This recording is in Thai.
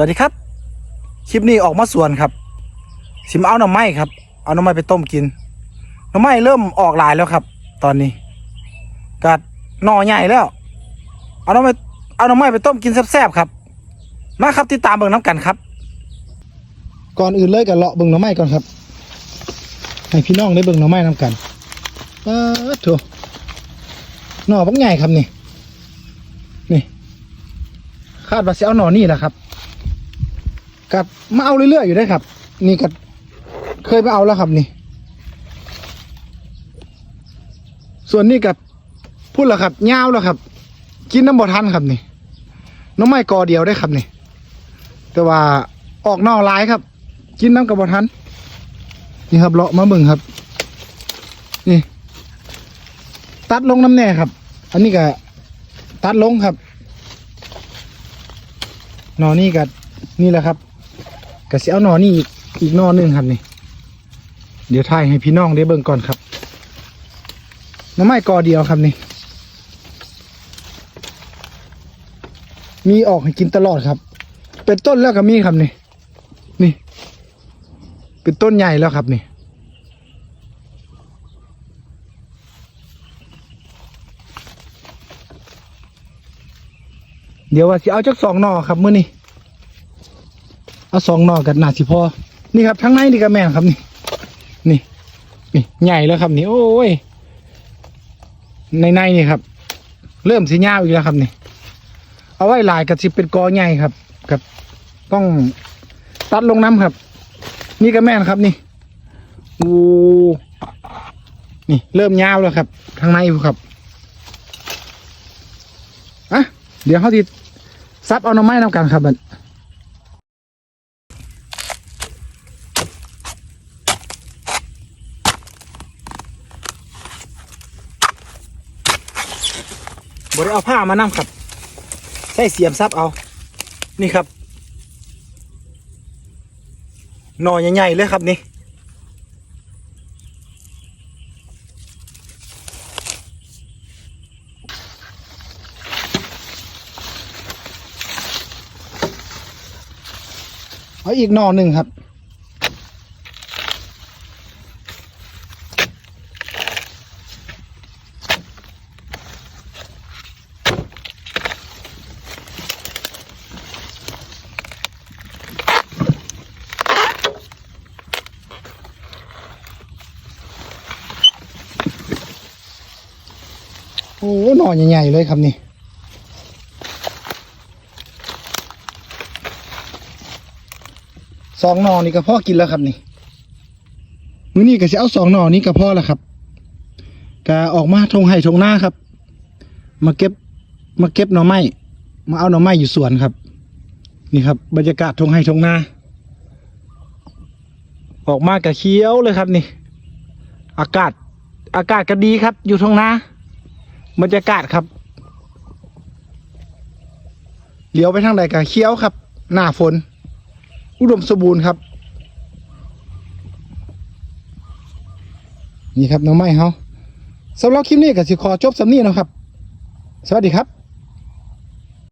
วัสดีครับ คลิปนี้ออกมาสวนครับ สิมเอาหน่อไม้ครับ เอาหน่อไม้ไปต้มกิน หน่อไม้เริ่มออกหลายแล้วครับ ตอนนี้กัดหน่อใหญ่แล้ว เอาหน่อไม้เอาหน่อไม้ไปต้มกินแซ่บๆครับ มาครับติดตามเบิ่งน้ำกันครับ ก่อนอื่นเลยกับเลาะเบิ่งหน่อไม้ก่อนครับ ให้พี่น้องได้เบิ่งหน่อไม้น้ำกันเออโถหน่อบักใหญ่ครับนี่ นี่ คาดว่าจะเอาหน่อนี่แหละครับ กัดมาเอาเรื่อยๆอยู่ได้ครับ นี่กัดเคยมาเอาแล้วครับนี่ ส่วนนี้กับพูดแล้วครับยาวแล้วครับ กินน้ำบ่ทันครับนี่ น้องไม้กอเดียวได้ครับนี่ แต่ว่าออกนอกลายครับ กินน้ำกับบ่ทันนี่ครับเลาะมาเบิ่งครับ นี่ ตัดลงน้ำแน่ครับ อันนี้ก็ตัดลงครับหนอนี่กับนี่แหละครับ กะสิเอาหนอนี่อีกอีกนอหนึงครับนี่ เดี๋ยวถ่ายให้พี่น้องได้เบิ่งก่อนครับน้ำไม้กอเดียวครับนี่ มีออกให้กินตลอดครับ เป็นต้นแล้วก็มีครับนี่ นี่ เป็นต้นใหญ่แล้วครับนี่เดี๋ยวว่าสิเอาจักสองหนอครับมื้อนี้ เอาสองนอกันน่าสิพอ นี่ครับทั้งในนี่ก็แม่นครับนี่ นี่นี่ใหญ่แล้วครับนี่ โอ้ย ในในนี่ครับ เริ่มสิยาอีกแล้วครับนี่ เอาไว้หลายกับสิเป็นกอใหญ่ครับกับ ต้องตัดลงน้ำครับ นี่ก็แม่นครับนี่โอ้นี่เริ่มยาวแล้วครับทางในครับอะเดี๋ยวเขาติซับเอาหน่อไม้น้ำกันครับบัด บได้เอาผ้ามานำครับ ใส่เสียมซับเอา นี่ครับหน่อใหญ่ๆเลยครับนี่เอาอีกหน่อหนึ่งครับ โอ้หน่อใหญ่ๆเลยครับนี่สองหน่อนี่ก็พ่อกินแล้วครับนี่มื้อนี้ก็จะเอาสองหน่อนี้ก็พ่อแล้วครับก็ออกมาทงไห่ทงหน้าครับ มาเก็บมาเก็บหน่อไม้มาเอาหน่อไม้อยู่สวนครับ นี่ครับ บรรยากาศทงไห่ทงนาออกมากะเคี้ยวเลยครับนี่ อากาศอากาศก็ดีครับ อยู่ทงนา บรรยากาศครับเลี้ยวไปทางใดกันเคี้ยวครับ หน้าฝน อุดมสมบูรณ์ครับ นี่ครับน้องไม้เฮาสำหรับคลิปนี้กับสิขอจบสำนีนะครับ สวัสดีครับ